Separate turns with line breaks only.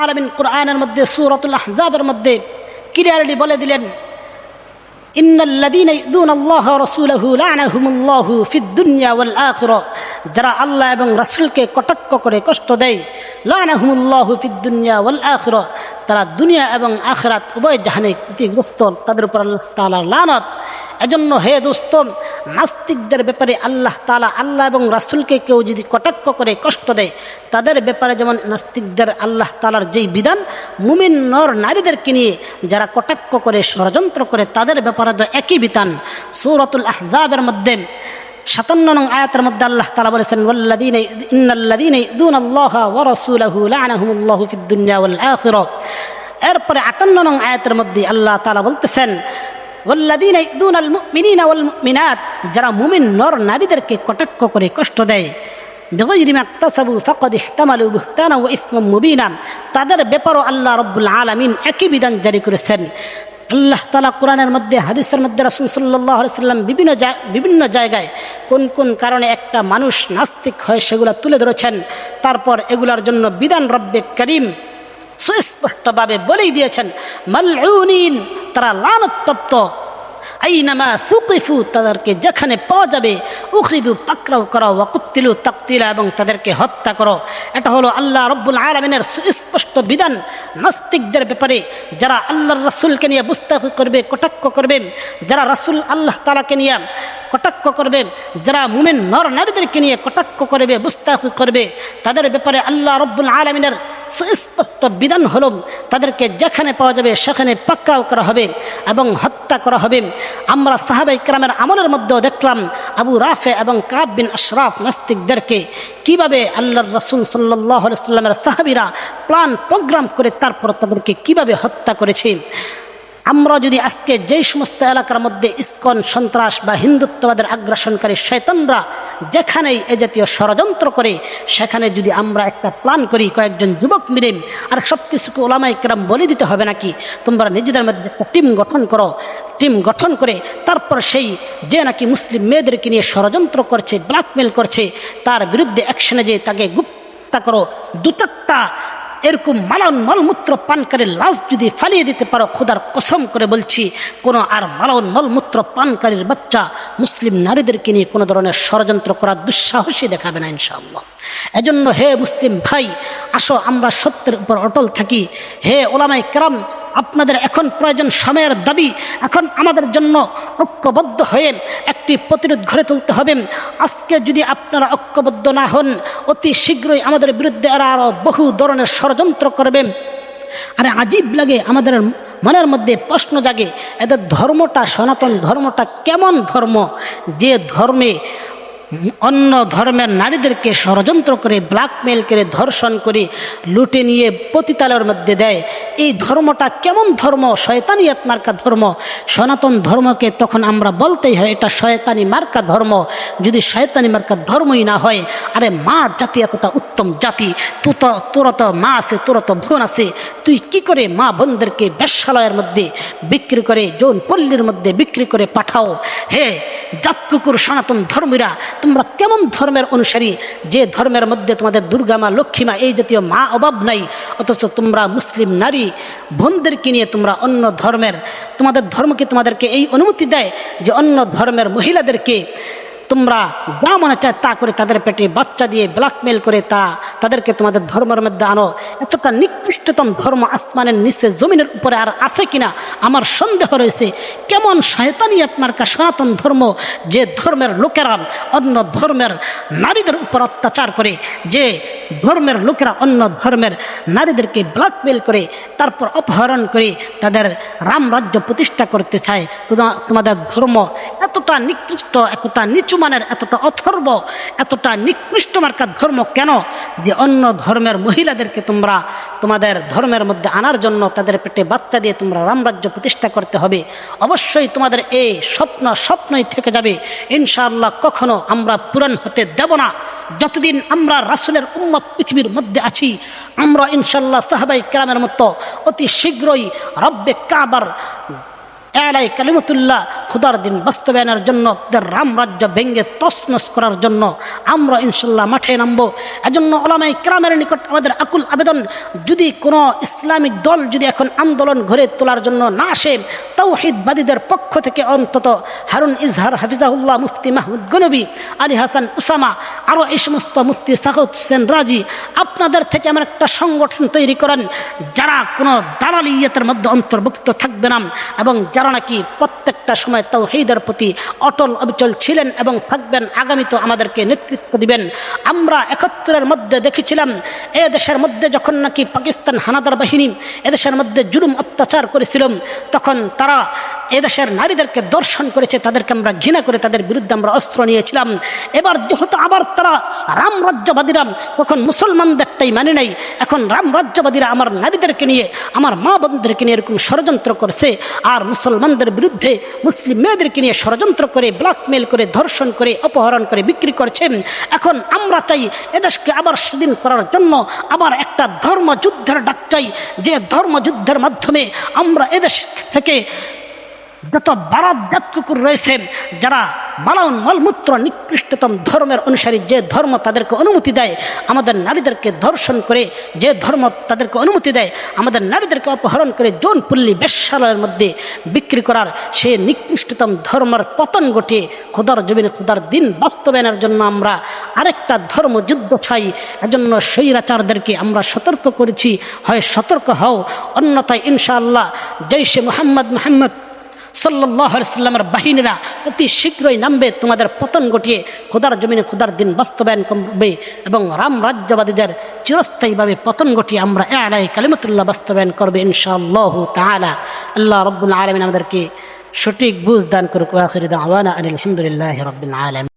আলমিন কোরআনের মধ্যে, সুরতুল আহজাবের মধ্যে ক্লিয়ারলি বলে দিলেন যারা আল্লাহ এবং রাসূলকে কটাক্ষ করে কষ্ট দেয়, লা'নাহুমুল্লাহু ফিদ দুনিয়া ওয়াল আখিরা তারা দুনিয়া এবং আখিরাত উভয় জাহানে ক্ষতিগ্রস্ত। তাদের উপর তাআলার লানত এজন্য হে দোস্ত, নাস্তিকদের ব্যাপারে আল্লাহ তালা আল্লাহ এবং রাসুলকে কেউ যদি কটাক্ষ করে, কষ্ট দেয়, তাদের ব্যাপারে যেমন নাস্তিকদের আল্লাহ তালার যেই বিধান, মুমিন নর নারীদেরকে নিয়ে যারা কটাক্ষ করে, ষড়যন্ত্র করে, তাদের ব্যাপারে তো একই বিধান। সৌরতুল আহজাবের মধ্যে সাতান্ন নং আয়াতের মধ্যে আল্লাহ তালা বলেছেন ওয়াল্লাদিন ইন্নাল্লাদিন দুন আল্লাহ ওয়া রাসূলাহু লা'নাহুমুল্লাহু ফিদ দুনিয়া ওয়াল এরপরে আটান্ন নং আয়াতের মধ্যে আল্লাহ তালা বলতেছেন ওয়াল্লাদিন ইদুন আল যারা মুমিন নর নারীদেরকে কটাক্ষ করে কষ্ট দেয়। তাদের ব্যাপারও আল্লাহ রব্বুল আলামিন একই বিধান জারি করেছেন। আল্লাহ তালা কোরআনের মধ্যে, হাদিসের মধ্যে রাসুল সাল্লাহ সাল্লাম বিভিন্ন বিভিন্ন জায়গায় কোন কোন কারণে একটা মানুষ নাস্তিক হয় সেগুলো তুলে ধরেছেন। তারপর এগুলার জন্য বিধান রব্বে করিম সুস্পষ্টভাবে বলেই দিয়েছেন, মালউনিন তারা লানতপ্ত আইনামা সুকিফু, তাদেরকে যেখানে পাওয়া যাবে, উখরিদু পাকরাও করো, ওয়াকুত্তিলু তাকতিলা, এবং তাদেরকে হত্যা করো। এটা হলো আল্লাহ রব্বুল আলমিনের সুস্পষ্ট বিধান। নাস্তিকদের ব্যাপারে যারা আল্লাহর রসুলকে নিয়ে বুস্তাফি করবে, কটাক্ষ করবে, যারা রসুল আল্লাহ তালাকে নিয়ে কটাক্ষ করবে, যারা মুমিন নর নারীদেরকে নিয়ে কটাক্ষ করবে বুস্তাফি করবে, তাদের ব্যাপারে আল্লাহ রব্বুল আলমিনের সুস্পষ্ট বিধান হল তাদেরকে যেখানে পাওয়া যাবে সেখানে পাক্কাও করা হবে এবং হত্যা করা হবে। আমরা সাহাবাই ক্রামের আমলের মধ্যেও দেখলাম আবু রাফে এবং কাব বিন আশরাফ নাস্তিকদেরকে কীভাবে আল্লাহর রসুল সাল্লাহ সাল্লামের সাহাবিরা প্ল্যান প্রোগ্রাম করে তারপর তাদেরকে কীভাবে হত্যা করেছে। আমরা যদি আজকে যেই সমস্ত এলাকার মধ্যে ইস্কন, সন্ত্রাস বা হিন্দুত্ববাদের আগ্রাসনকারী শৈতনরা যেখানেই এ জাতীয় ষড়যন্ত্র করে, সেখানে যদি আমরা একটা প্ল্যান করি, কয়েকজন যুবক মিলে, আর সব কিছুকে ওলামাই কেরাম বলে দিতে হবে নাকি? তোমরা নিজেদের মধ্যে একটা টিম গঠন করো। টিম গঠন করে তারপর সেই যে নাকি মুসলিম মেয়েদেরকে নিয়ে ষড়যন্ত্র করছে, ব্ল্যাকমেল করছে, তার বিরুদ্ধে অ্যাকশনে যে তাকে গুপ্তা করো। দু চারটা এরকম মালন মলমূত্র পানকারীর লাশ যদি ফালিয়ে দিতে পারো, খোদার কসম করে বলছি, কোনো আর মালন মলমূত্র পানকারীর বাচ্চা মুসলিম নারীদেরকে নিয়ে কোনো ধরনের ষড়যন্ত্র করার দুঃসাহসী দেখাবে না, ইনশাআল্লাহ। এজন্য হে মুসলিম ভাই, আসো আমরা সত্যের উপর অটল থাকি। হে ওলামাই কেরাম, আপনাদের এখন প্রয়োজন সময়ের দাবি। এখন আমাদের জন্য ঐক্যবদ্ধ হয়ে একটি প্রতিরোধ গড়ে তুলতে হবে। আজকে যদি আপনারা ঐক্যবদ্ধ না হন, অতি শীঘ্রই আমাদের বিরুদ্ধে এরা আরও বহু ধরনের ষড়যন্ত্র করবে। আরে আজীব লাগে আমাদের মনের মধ্যে প্রশ্ন জাগে, এদের ধর্মটা সনাতন ধর্মটা কেমন ধর্ম? যে ধর্মে অন্য ধর্মের নারীদেরকে ষড়যন্ত্র করে ব্ল্যাকমেল করে, ধর্ষণ করে, লুটে নিয়ে পতিতালের মধ্যে দেয়। এই ধর্মটা কেমন ধর্ম? শয়তানিয়াত মার্কা ধর্ম। সনাতন ধর্মকে তখন আমরা বলতেই হয়, এটা শয়তানি মার্কা ধর্ম। যদি শয়তানি মার্কা ধর্মই না হয়, আরে মা জাতি এতটা উত্তম জাতি। তু তো তোর তো মা আছে তোর তো বোন আছে। তুই কি করে মা বোনদেরকে বেশ্যালয়ের মধ্যে বিক্রি করে যৌন পল্লীর মধ্যে বিক্রি করে পাঠাও? হে জাত কুকুর সনাতন ধর্মীরা তোমরা কেমন ধর্মের অনুসারী? যে ধর্মের মধ্যে তোমাদের দুর্গা মা, লক্ষ্মী মা, এই জাতীয় মা অভাব নাই, অথচ তোমরা মুসলিম নারী। বোনদেরকে নিয়ে তোমরা অন্য ধর্মের, তোমাদের ধর্মকে তোমাদেরকে এই অনুমতি দেয় যে অন্য ধর্মের মহিলাদেরকে তোমরা যা মনে চায় তা করে তাদের পেটে বাচ্চা দিয়ে ব্ল্যাকমেল করে তা তাদেরকে তোমাদের ধর্মের মধ্যে আনো। এতটা নিকৃষ্টতম ধর্ম আসমানের নিচে জমিনের উপরে আর আছে কিনা আমার সন্দেহ রয়েছে। কেমন শয়তানি আত্মার্কা সনাতন ধর্ম যে ধর্মের লোকেরা অন্য ধর্মের নারীদের উপর অত্যাচার করে, যে ধর্মের লোকেরা অন্য ধর্মের নারীদেরকে ব্ল্যাকমেল করে, তারপর অপহরণ করে তাদের রামরাজ্য প্রতিষ্ঠা করতে চায়। তোমাদের ধর্ম এতটা নিকৃষ্ট, এতটা নিচু মানের, এতটা অথর্ব, এতটা নিকৃষ্ট মার্কার ধর্ম কেন? যে অন্য ধর্মের মহিলাদেরকে তোমরা তোমাদের ধর্মের মধ্যে আনার জন্য তাদের পেটে বাচ্চা দিয়ে তোমরা রামরাজ্য প্রতিষ্ঠা করতে হবে। অবশ্যই তোমাদের এই স্বপ্ন স্বপ্নই থেকে যাবে। ইনশাআল্লাহ কখনো আমরা পূরণ হতে দেব না। যতদিন আমরা রাসুলের উম্মত পৃথিবীর মধ্যে আছি। আমরা ইনশাল্লাহ সাহাবাই কেরামের মতো অতি শীঘ্রই রব্বে কাবার এলাই কালিমতুল্লাহ খুদার দিন বাস্তবায়নের জন্য, তাদের রাম রাজ্য ভেঙ্গে তসনস করার জন্য আমরা ইনশাল্লাহ মাঠে নামবো। এজন্য ওলামাই ক্রামের নিকট আমাদের আকুল আবেদন, যদি কোনো ইসলামিক দল যদি এখন আন্দোলন ঘরে তোলার জন্য না আসে, তৌহিদবাদীদের পক্ষ থেকে অন্তত হারুন ইজহার হাফিজাহুল্লাহ মুফতি মাহমুদ গনবী, আলী হাসান উসামা, আরও এই সমস্ত মুফতি সাহুদ হোসেন রাজি, আপনাদের থেকে আমার একটা সংগঠন তৈরি করেন যারা কোনো দালালিয়তের মধ্যে অন্তর্ভুক্ত থাকবে না এবং যারা নাকি প্রত্যেকটা সময় তৌহিদের প্রতি অটল অবিচল ছিলেন এবং থাকবেন, আগামী তো আমাদেরকে নেতৃত্ব দিবেন। আমরা একাত্তরের মধ্যে দেখেছিলাম, এ দেশের মধ্যে যখন নাকি পাকিস্তান হানাদার বাহিনী এদেশের মধ্যে জুলুম অত্যাচার করেছিল, তখন তারা এদেশের নারীদেরকে দর্শন করেছে, তাদেরকে আমরা ঘৃণা করে তাদের বিরুদ্ধে আমরা অস্ত্র নিয়েছিলাম। এবার যেহেতু আবার তারা রাম রাজ্যবাদীরা তখন মুসলমানদেরটাই মানে নাই, এখন রাম রাজ্যবাদীরা আমার নারীদেরকে নিয়ে, আমার মা বোনদেরকে নিয়ে এরকম ষড়যন্ত্র করছে, আর মুসলমানদের বিরুদ্ধে মুসলিম মেয়েদেরকে নিয়ে ষড়যন্ত্র করে ব্ল্যাকমেল করে, ধর্ষণ করে, অপহরণ করে, বিক্রি করছেন এখন আমরা চাই এদেশকে আবার স্বাধীন করার জন্য আবার একটা ধর্মযুদ্ধের ডাক চাই। যে ধর্মযুদ্ধের মাধ্যমে আমরা এদেশ থেকে যত বারাত জাত কুকুর রয়েছে, যারা মালাউন মলমূত্র নিকৃষ্টতম ধর্মের অনুসারী যে ধর্ম তাদেরকে অনুমতি দেয়, আমাদের নারীদেরকে ধর্ষণ করে যে ধর্ম তাদেরকে অনুমতি দেয়, আমাদের নারীদেরকে অপহরণ করে যৌনপল্লী বেশ্যালয়ের মধ্যে বিক্রি করার সে নিকৃষ্টতম ধর্মের পতন ঘটিয়ে খোদার জমিনে খোদার দিন বাস্তবায়নের জন্য আমরা আরেকটা ধর্ম ধর্মযুদ্ধ চাই। এজন্য স্বৈরাচারদেরকে আমরা সতর্ক করেছি। হয় সতর্ক হও, অন্যথায় ইনশাআল্লাহ জৈশে মোহাম্মদ মোহাম্মদ সাল্লাহ বাহিনীরা অতি শীঘ্রই নামবে, তোমাদের পতন ঘটিয়ে খোদার জমিনে খোদার দিন বাস্তবায়ন করবে এবং রাম রাজ্যবাদীদের চিরস্থায়ীভাবে পতন ঘটিয়ে আমরা এ আলাই কালিমতুল্লাহ বাস্তবায়ন করবে ইনশাআল্লাহ তালা আল্লাহ রব্বুল আলমিন আমাদেরকে সঠিক বুঝ দান করুক। আখির দাওয়ানা আলহামদুলিল্লাহ রবিন আলম